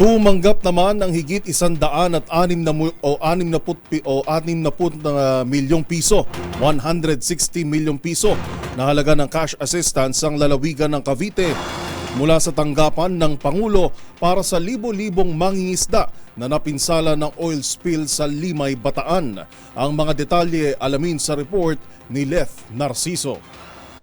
Tumanggap naman ng higit isandaan at anim na o anim na put o anim na put na milyong piso, 160 milyong piso na halaga ng cash assistance ang lalawigan ng Cavite mula sa tanggapan ng Pangulo para sa libo-libong mangingisda na napinsala ng oil spill sa Limay, Bataan. Ang mga detalye alamin sa report ni Leth Narciso.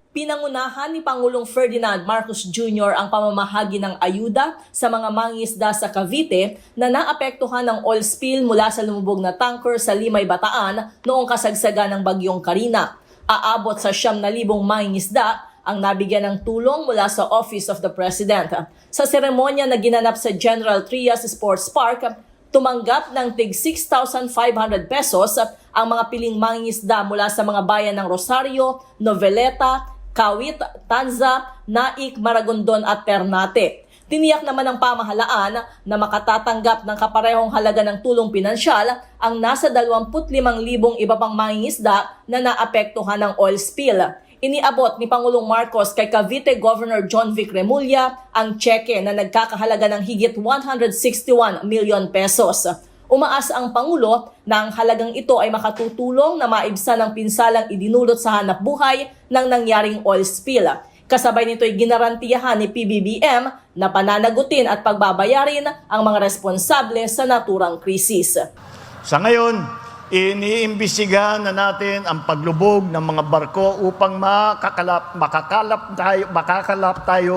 Pinangunahan ni Pangulong Ferdinand Marcos Jr. ang pamamahagi ng ayuda sa mga mangingisda sa Cavite na naapektuhan ng oil spill mula sa lumubog na tanker sa Limay, Bataan noong kasagsagan ng bagyong Karina. Aabot sa siyam na libong mangingisda ang nabigyan ng tulong mula sa Office of the President. Sa seremonya na ginanap sa General Trias Sports Park, tumanggap ng tig 6,500 pesos ang mga piling mangingisda mula sa mga bayan ng Rosario, Noveleta, Kawit, Tanza, Naik, Maragondon at Ternate. Tiniyak naman ng pamahalaan na makatatanggap ng kaparehong halaga ng tulong pinansyal ang nasa 25,000 iba pang mangingisda na naapektuhan ng oil spill. Iniabot ni Pangulong Marcos kay Cavite Governor John Vic Remulla ang cheque na nagkakahalaga ng higit 161 million pesos. Umaas ang Pangulo na ang halagang ito ay makatutulong na maibsan ang pinsalang idinulot sa hanap buhay ng nangyaring oil spill. Kasabay nito ay ginarantiyahan ni PBBM na pananagutin at pagbabayarin ang mga responsable sa naturang krisis. Sa ngayon, iniimbisigahan na natin ang paglubog ng mga barko upang makakalap, makakalap tayo, makakalap tayo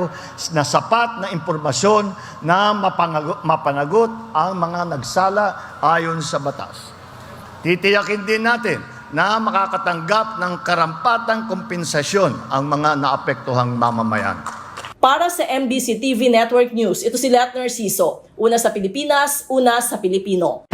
na sapat na impormasyon na mapanagot, ang mga nagsala ayon sa batas. Titiyakin din natin na makakatanggap ng karampatang kompensasyon ang mga naapektuhang mamamayan. Para sa MBC TV Network News, ito si Letner Siso. Una sa Pilipinas, una sa Pilipino.